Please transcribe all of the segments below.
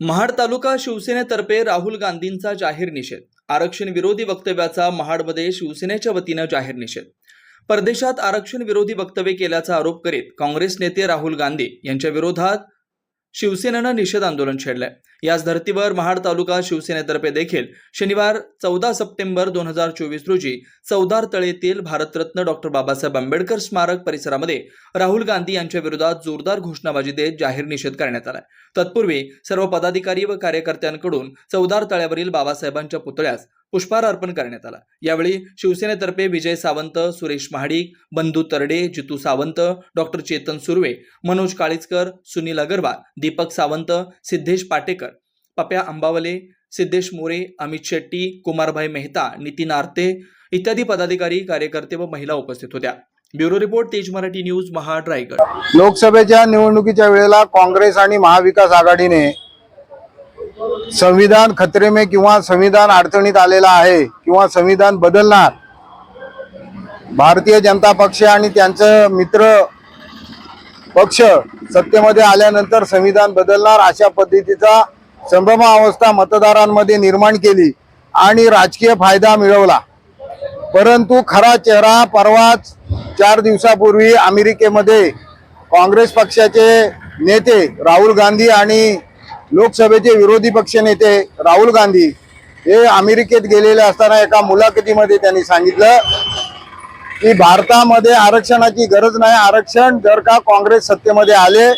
महाड तालुका शिवसेनेतर्फे राहुल गांधींचा जाहीर निषेध. आरक्षण विरोधी वक्तव्याचा महाडमध्ये शिवसेनेच्या वतीनं जाहीर निषेध. परदेशात आरक्षण विरोधी वक्तव्य केल्याचा आरोप करीत काँग्रेस नेते राहुल गांधी यांच्या विरोधात शिवसेनेनं निषेध आंदोलन छेडलंय. याच धर्तीवर महाड तालुका शिवसेनेतर्फे देखील शनिवार चौदा सप्टेंबर दोन हजार चोवीस रोजी चौदार तळेतील भारतरत्न डॉक्टर बाबासाहेब आंबेडकर स्मारक परिसरामध्ये राहुल गांधी यांच्या विरोधात जोरदार घोषणाबाजी देत जाहीर निषेध करण्यात आलाय. तत्पूर्वी सर्व पदाधिकारी व कार्यकर्त्यांकडून चौदार तळ्यावरील बाबासाहेबांच्या पुतळ्यास पुष्पहार अर्पण करण्यात आला. यावेळी शिवसेनेतर्फे विजय सावंत सुरेश महाडिक बंधू तरडे जितू सावंत डॉक्टर चेतन सुर्वे मनोज काळीचकर सुनील अगरवाल दीपक सावंत सिद्धेश पाटेकर पप्या अंबावले सिद्धेश मोरे अमित शेट्टी कुमारभाई मेहता नितीन आरते इत्यादी पदाधिकारी कार्यकर्ते व महिला उपस्थित होत्या. ब्युरो रिपोर्ट तेज मराठी न्यूज महाड रायगड लोकसभेच्या निवडणुकीच्या वेळेला काँग्रेस आणि महाविकास आघाडीने संविधान खतरे में किंवा संविधान अडचणीत आलेला आहे किंवा संविधान बदलणार. भारतीय जनता पक्ष आणि त्यांचं मित्र पक्ष सत्तेमध्ये आल्यानंतर संविधान बदलणार अशा पद्धतीचा संभ्रमावस्था मतदारांमध्ये निर्माण केली आणि राजकीय फायदा मिळवला. परंतु खरा चेहरा परवाच चार दिवसापूर्वी अमेरिकेमध्ये काँग्रेस पक्षाचे नेते राहुल गांधी आणि लोकसभेचे विरोधी पक्ष नेते राहुल गांधी हे अमेरिकेत गेलेले असताना एका मुलाखतीमध्ये त्यांनी सांगितलं की भारतामध्ये आरक्षणाची गरज नाही. आरक्षण जर का काँग्रेस सत्तेमध्ये आले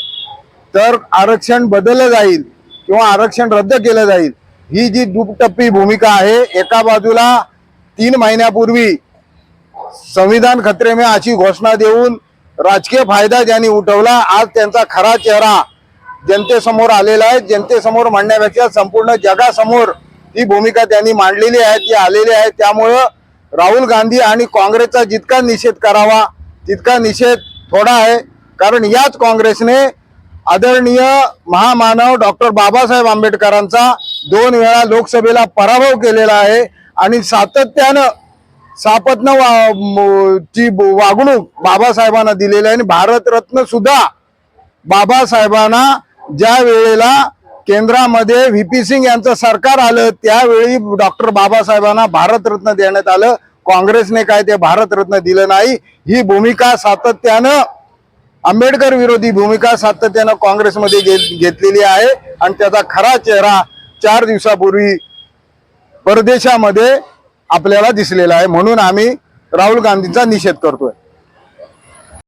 तर आरक्षण बदललं जाईल किंवा आरक्षण रद्द केलं जाईल. ही जी दुपटप्पी भूमिका आहे एका बाजूला तीन महिन्यापूर्वी संविधान खतरे में अशी घोषणा देऊन राजकीय फायदा ज्यांनी उठवला आज त्यांचा खरा चेहरा जनतेसमोर आलेला आहे. जनतेसमोर मांडण्यापेक्षा संपूर्ण जगासमोर ही भूमिका त्यांनी मांडलेली आहे ती आलेली आहे. त्यामुळं राहुल गांधी आणि काँग्रेसचा जितका निषेध करावा तितका निषेध थोडा आहे. कारण याच काँग्रेसने आदरणीय महामानव डॉक्टर बाबासाहेब आंबेडकरांचा दोन वेळा लोकसभेला पराभव केलेला आहे आणि सातत्यानं सापत्न वा- ची वागणूक बाबासाहेबांना दिलेली आहे. आणि भारतरत्न सुद्धा बाबासाहेबांना ज्या वेळेला केंद्रामध्ये व्ही पी सिंग यांचं सरकार आलं त्यावेळी डॉक्टर बाबासाहेबांना भारतरत्न देण्यात आलं. काँग्रेसने काय ते भारतरत्न दिलं नाही. ही भूमिका सातत्यानं आंबेडकर विरोधी भूमिका सातत्यानं काँग्रेसमध्ये घेतलेली आहे. आणि त्याचा खरा चेहरा चार दिवसापूर्वी परदेशामध्ये आपल्याला दिसलेला आहे. म्हणून आम्ही राहुल गांधींचा निषेध करतोय.